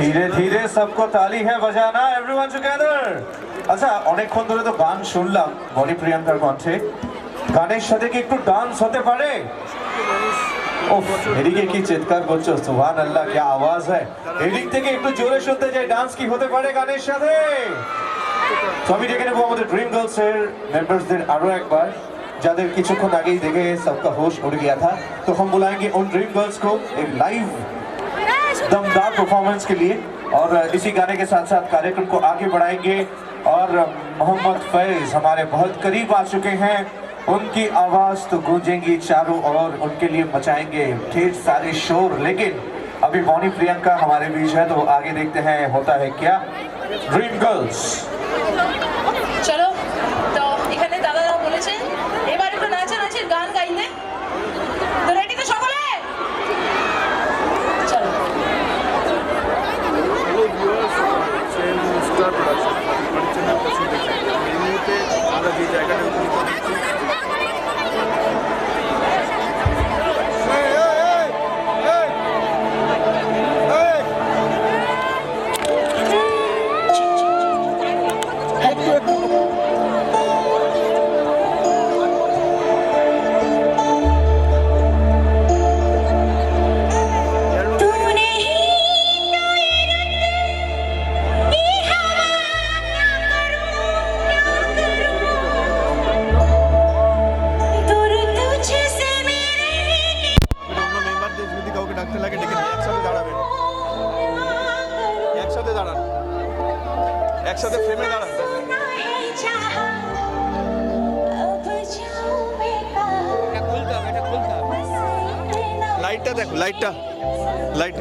ধীরে ধীরে সবকো তালি হ্যাঁ বাজানা এভরিওয়ান টুগেদার আচ্ছা অনেকক্ষণ ধরে তো গান শুনলাম বনি প্রিয়াঙ্কার কণ্ঠে। গানের সাথে কি একটু ডান্স হতে পারে? ওহ এদিকে কি চিৎকার করছ? সুহান আল্লাহ কি আওয়াজ হয়। এদিক থেকে একটু জোরে শুনতে যাই ডান্স কি হতে পারে গানের সাথে? তো আমি ডেকে নেব আমাদের ড্রিম গার্লস এর মেম্বারসদের আরও একবার। যাদের কিছুক্ষণ আগেই দেখে সবকা হোশ উড় গিয়া থা। তখন হম বুলায়েঙ্গে উন ড্রিম গার্লস কো এক লাইভ दमदार परफॉर्मेंस के लिए और इसी गाने के साथ साथ कार्यक्रम को आगे बढ़ाएँगे और मोहम्मद फैज हमारे बहुत करीब आ चुके हैं। उनकी आवाज़ तो गूंजेंगी चारों और उनके लिए बचाएँगे ठेठ सारे शोर। लेकिन अभी मौनी प्रियंका हमारे बीच है तो आगे देखते हैं, होता है क्या? ड्रीम गर्ल्स লাইটটা দেখো। লাইটটা লাইট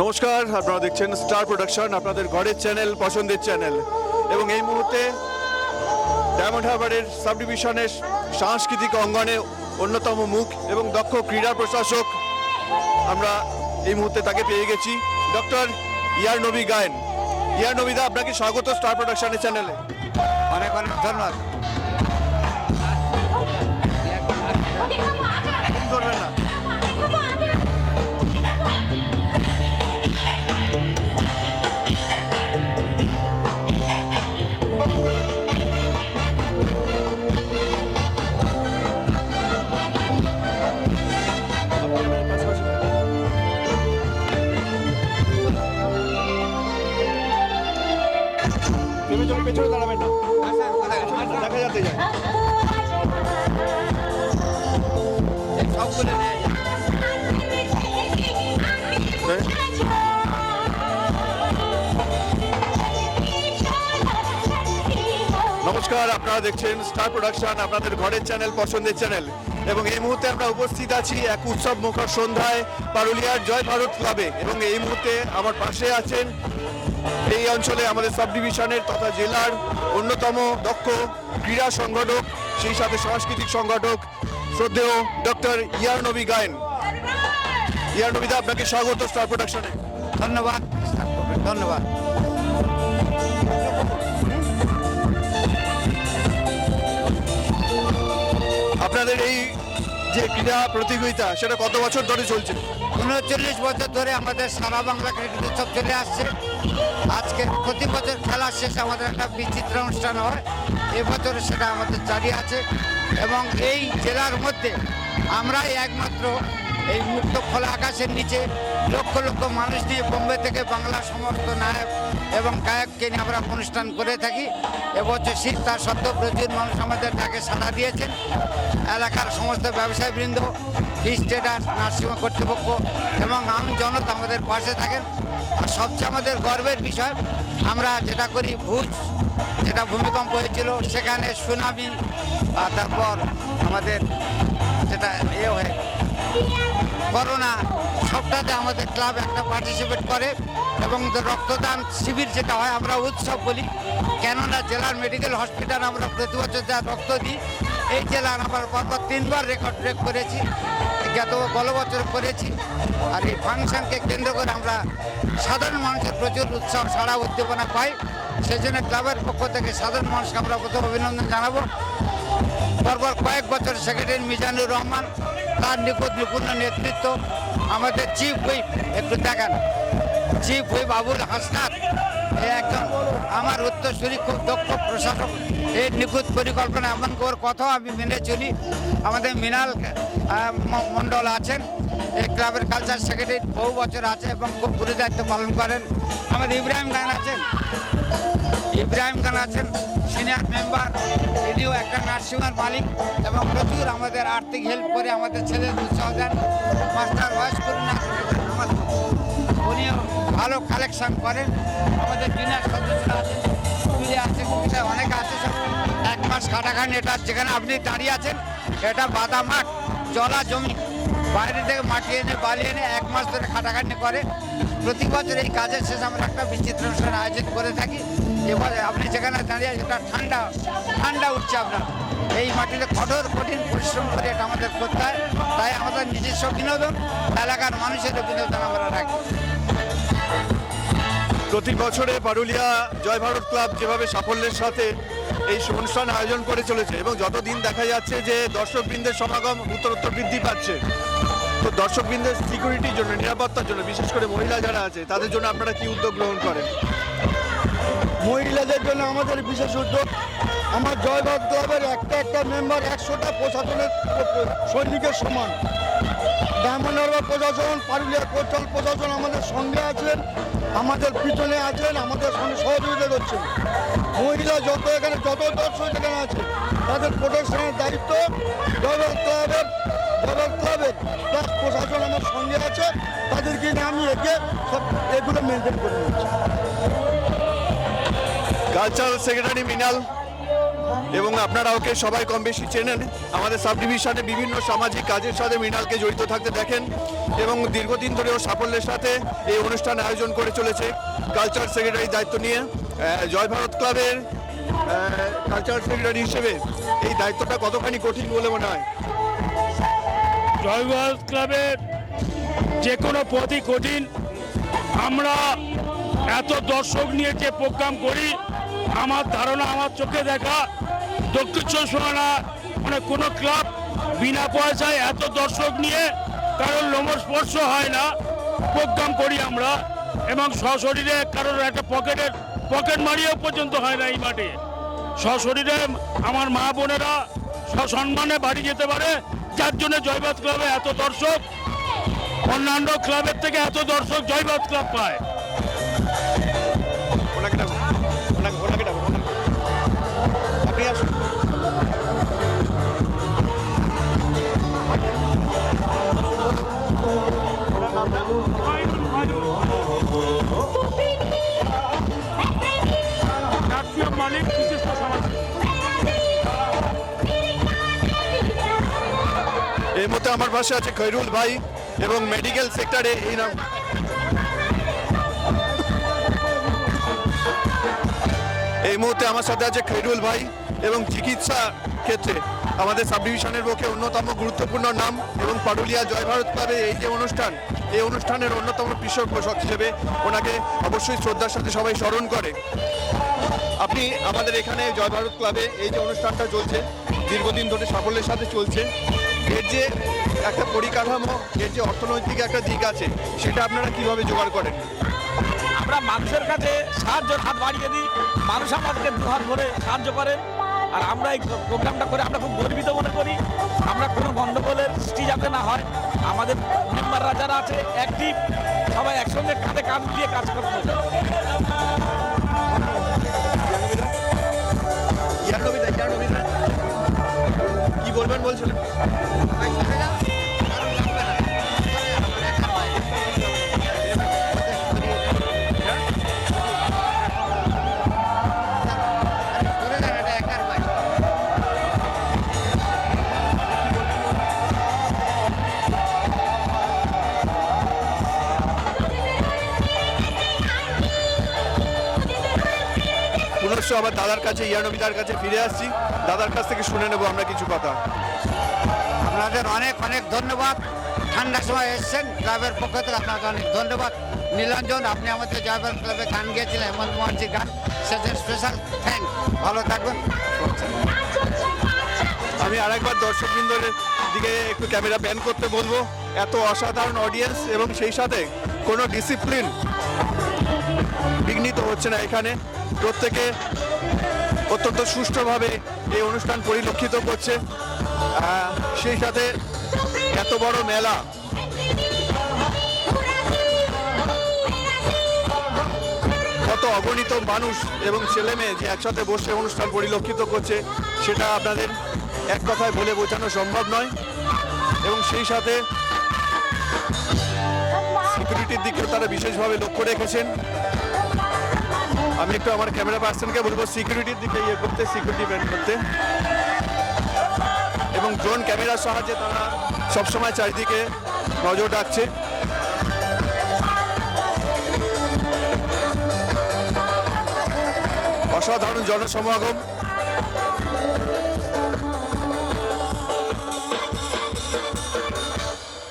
নমস্কার, আপনারা দেখছেন স্টার প্রোডাকশন আপনাদের ঘরের চ্যানেল পছন্দের চ্যানেল এবং এই মুহূর্তে ডায়মন্ড হারবারের সাবডিভিশনের সাংস্কৃতিক অঙ্গনে অন্যতম মুখ এবং দক্ষ ক্রীড়া প্রশাসক আমরা এই মুহূর্তে তাকে পেয়ে গেছি। ডক্টর ইয়ার নবী গায়েন। ইয়ার নবীদা আপনাকে স্বাগত স্টার প্রোডাকশনের চ্যানেলে। অনেক অনেক ধন্যবাদ। নমস্কার, আপনারা দেখছেন স্টার প্রোডাকশন আপনাদের ঘরের চ্যানেল পছন্দের চ্যানেল এবং এই মুহূর্তে আমরা উপস্থিত আছি এক উৎসব মুখর সন্ধ্যায় পারুলিয়ার জয় ভারত ক্লাবে। এবং এই মুহূর্তে আমার পাশে আছেন এই অঞ্চলে আমাদের সাব ডিভিশনের তথা জেলার অন্যতম দক্ষ ক্রীড়া সংগঠক সেই সাথে সাংস্কৃতিক সংগঠক শ্রদ্ধেয় ডক্টর ইয়ার নবী গায়েন। ইয়ার নবীদা আপনাকে স্বাগত স্টার প্রোডাকশনে। ধন্যবাদ ধন্যবাদ। আপনাদের এই যে ক্রীড়া প্রতিযোগিতা সেটা কত বছর ধরে চলছে? উনচল্লিশ বছর ধরে আমাদের সারা বাংলা ক্রিকেট উৎসব চলে আসছে। আজকে প্রতি বছর খেলা শেষে আমাদের একটা বিচিত্র অনুষ্ঠান হয়। এবছর সেটা আমাদের জারি আছে। এবং এই জেলার মধ্যে আমরাই একমাত্র এই মুক্ত খোলা আকাশের নিচে লক্ষ লক্ষ মানুষ নিয়ে বোম্বে থেকে বাংলা সমস্ত নায়ক এবং গায়ককে নিয়ে আমরা অনুষ্ঠান করে থাকি। এবছর শীত তার সত্ত্বেও প্রচুর মানুষ আমাদের ডাকে সাড়া দিয়েছেন। এলাকার সমস্ত ব্যবসায়ীবৃন্দ ফিস ট্রেডার নার্সিংহোম কর্তৃপক্ষ এবং আম জনতা আমাদের পাশে থাকেন। আর সবচেয়ে আমাদের গর্বের বিষয়, আমরা যেটা করি ভুজ, যেটা ভূমিকম্প হয়েছিল সেখানে সুনামি তারপর আমাদের যেটা এ হয়ে করোনা সবটাতে আমাদের ক্লাব একটা পার্টিসিপেট করে এবং রক্তদান শিবির যেটা হয় আমরা উৎসব বলি। কেননা জেলার মেডিকেল হসপিটাল আমরা প্রতি বছর যা রক্ত দিই, এই জেলার আমার পরপর তিনবার রেকর্ড ব্রেক করেছি, গত গত বছর করেছি। আর এই ফাংশনকে কেন্দ্র করে আমরা সাধারণ মানুষের প্রচুর উৎসাহ সাড়া উদ্দীপনা পাই। সেই জন্য ক্লাবের পক্ষ থেকে সাধারণ মানুষকে আমরা প্রথম অভিনন্দন জানাব। পরপর কয়েক বছর সেক্রেটারি মিজানুর রহমান তার নিখুঁত নিপুণ নেতৃত্ব। আমাদের চিফ হুইপ একটু দেখান। চিফ হুইপ আবুল হাসনাত একজন। আমার উত্তরসূরি খুব দক্ষ প্রশাসক। এই নিখুঁত পরিকল্পনা এমন ওর কথাও আমি মেনে চলি। আমাদের মিনাল আহ, ম- মণ্ডল আছেন। এই ক্লাবের কালচার সেক্রেটারি বহু বছর আছে এবং খুব গুরু দায়িত্ব পালন করেন। আমাদের ইব্রাহিম খান আছেন। ইব্রাহিম খান আছেন সিনিয়র মেম্বার ইনিও একটা নার্সিংহোমের মালিক এবং প্রচুর আমাদের আর্থিক হেল্প করে আমাদের ছেলেদের উৎসাহ দেন মাস্টার ওয়াইস করুন উনিও ভালো কালেকশন করেন। আমাদের জুনিয়র সদস্যরা আছেন তুলে আছে কবিতা অনেক আছে এক মাস খাটাখানি এটা, যেখানে আপনি দাঁড়িয়ে আছেন এটা বাদা মাঠ, জলা জমি। বাইরে থেকে মাটি এনে বালি এনে এক মাস ধরে খাটাখাটনি করে। প্রতি বছর এই কাজের শেষে আমরা একটা বিচিত্র অনুষ্ঠান আয়োজন করে থাকি। এবার আপনি যেখানে দাঁড়িয়ে এটা ঠান্ডা ঠান্ডা উঠছে আপনার। এই মাটিতে কঠোর, কঠিন পরিশ্রম করে এটা আমাদের করতে হয়। তাই আমাদের নিজস্ব বিনোদন, এলাকার মানুষেরও বিনোদন আমরা রাখি। প্রতি বছরে পারুলিয়া জয় ভারত ক্লাব যেভাবে সাফল্যের সাথে এই অনুষ্ঠান আয়োজন করে চলেছে এবং যতদিন দেখা যাচ্ছে যে দর্শকবৃন্দের সমাগম উত্তরোত্তর বৃদ্ধি পাচ্ছে তো দর্শকবৃন্দের সিকিউরিটির জন্য, নিরাপত্তার জন্য, বিশেষ করে মহিলা যারা আছে, তাদের জন্য আপনারা কি উদ্যোগ গ্রহণ করেন? মহিলাদের জন্য আমাদের বিশেষ উদ্যোগ, আমার জয়ভারত ক্লাবের একটা একটা মেম্বার একশোটা প্রশাসনের সৈনিকের সমান। ডায়মন্ড প্রশাসন, পারুলিয়া কোস্টাল প্রশাসন আমাদের সঙ্গে আছেন, আমাদের পিছনে আছেন, আমাদের সঙ্গে সহযোগিতা করছেন। মহিলা যত এখানে, যত দর্শক এখানে আছে, তাদের প্রোটেকশনের দায়িত্ব জয়ভারত ক্লাবের জয়ভারত ক্লাবের প্লাস প্রশাসন আমার সঙ্গে আছে, তাদেরকে নিয়ে আমি একে সব এগুলো মেনটেন করে নিচ্ছি। কালচারাল সেক্রেটারি মিনাল এবং আপনারা ওকে সবাই কম বেশি চেনেন, আমাদের সাব ডিভিশনে বিভিন্ন সামাজিক কাজের সাথে মৃণালকে জড়িত থাকতে দেখেন এবং দীর্ঘদিন ধরে ও সাফল্যের সাথে এই অনুষ্ঠান আয়োজন করে চলেছে কালচার সেক্রেটারি দায়িত্ব নিয়ে। জয় ভারত ক্লাবের কালচার সেক্রেটারি হিসেবে এই দায়িত্বটা কতখানি কঠিন বলে মনে হয়? জয় ভারত ক্লাবের যে কোনো পথই কঠিন। আমরা এত দর্শক নিয়ে যে প্রোগ্রাম করি, আমার ধারণা, আমার চোখে দেখা দক্ষিণ চব্বিশ পরগনা মানে কোনো ক্লাব বিনা পয়সায় এত দর্শক নিয়ে কারোর লোমস্পর্শ হয় না। প্রোগ্রাম করি আমরা এবং সশরীরে কারোর একটা পকেটের পকেট মারিয়েও পর্যন্ত হয় না এই মাঠে। সশরীরে আমার মা বোনেরা সসম্মানে বাড়ি যেতে পারে, যার জন্য জয়বাদ ক্লাবে এত দর্শক, অন্যান্য ক্লাবের থেকে এত দর্শক জয়বাদ ক্লাব পায়। মালিক সমাজ এই মুহূর্তে আমার পাশে আছে খৈরুল ভাই এবং মেডিকেল সেক্টরে এই নাম এই মুহূর্তে আমার সাথে আছে খৈরুল ভাই এবং চিকিৎসা ক্ষেত্রে আমাদের সাব ডিভিশনের পক্ষে অন্যতম গুরুত্বপূর্ণ নাম এবং পারুলিয়া জয় ভারত ক্লাবে এই যে অনুষ্ঠান, এই অনুষ্ঠানের অন্যতম পৃষ্ঠপোষক হিসেবে ওনাকে অবশ্যই শ্রদ্ধার সাথে সবাই স্মরণ করে। আপনি আমাদের এখানে জয় ভারত ক্লাবে এই যে অনুষ্ঠানটা চলছে, দীর্ঘদিন ধরে সাফল্যের সাথে চলছে, এর যে একটা পরিকাঠামো, এর যে অর্থনৈতিক একটা দিক আছে, সেটা আপনারা কীভাবে জোগাড় করেন? আমরা মানুষের কাছে সাহায্যের হাত বাড়িয়ে দিই, মানুষ আমাদেরকে দুহাত ভরে সাহায্য করে। আর আমরা এই প্রোগ্রামটা করে আমরা খুব গর্বিত মনে করি। আমরা কোনো গণ্ডগোলের সৃষ্টি যাতে না হয়, আমাদের মেম্বাররা যারা আছে অ্যাক্টিভ সবাই একসঙ্গে কাঁধে কাঁধ দিয়ে কাজ করতে বলবেন বলছিলেন। পুনশ্চ আবার দাদার কাছে ইয়ারনবিদার কাছে ফিরে আসছি। দাদার কাছ থেকে শুনে নেব আমরা কিছু কথা। আপনাদের অনেক অনেক ধন্যবাদ। ঠান্ডার সময় এসেছেন ক্লাবের পক্ষ থেকে আপনাকে অনেক ধন্যবাদ। নীলাঞ্জন আপনি আমাদের জয়বার ক্লাবে গান গিয়েছিলেন হেমন্ত মোহনজির গান সেজন্য স্পেশাল থ্যাংক ভালো থাকবেন। আমি আরেকবার দর্শকবৃন্দের দিকে একটু ক্যামেরা ব্যান করতে বলব। এত অসাধারণ অডিয়েন্স এবং সেই সাথে কোনো ডিসিপ্লিন বিঘ্নিত হচ্ছে না এখানে। প্রত্যেকে অত্যন্ত সুষ্ঠুভাবে এই অনুষ্ঠান পরিলক্ষিত করছে। সেই সাথে এত বড় মেলা। কত অগণিত মানুষ এবং ছেলে মেয়ে যে একসাথে বসে অনুষ্ঠান পরিলক্ষিত করছে, সেটা আপনাদের এক কথায় বলে বোঝানো সম্ভব নয়। এবং সেই সাথে সিকিউরিটির দিকেও তারা বিশেষভাবে লক্ষ্য রেখেছেন। আমি একটু আমার ক্যামেরা পার্সনকে বলব সিকিউরিটির দিকে ইয়ে করতে সিকিউরিটি ব্যান্ড করতে। এবং ড্রোন ক্যামেরার সাহায্যে তারা সবসময় চারিদিকে নজর রাখছে। অসাধারণ জনসমাগম।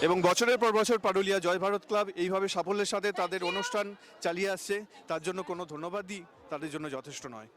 এবং বছরের পর বছর পাডুলিয়া জয় ভারত ক্লাব এইভাবে সাফল্যের সাথে তাদের অনুষ্ঠান চালিয়ে আসছে। তার জন্য কোনো ধন্যবাদই তাদের জন্য যথেষ্ট নয়।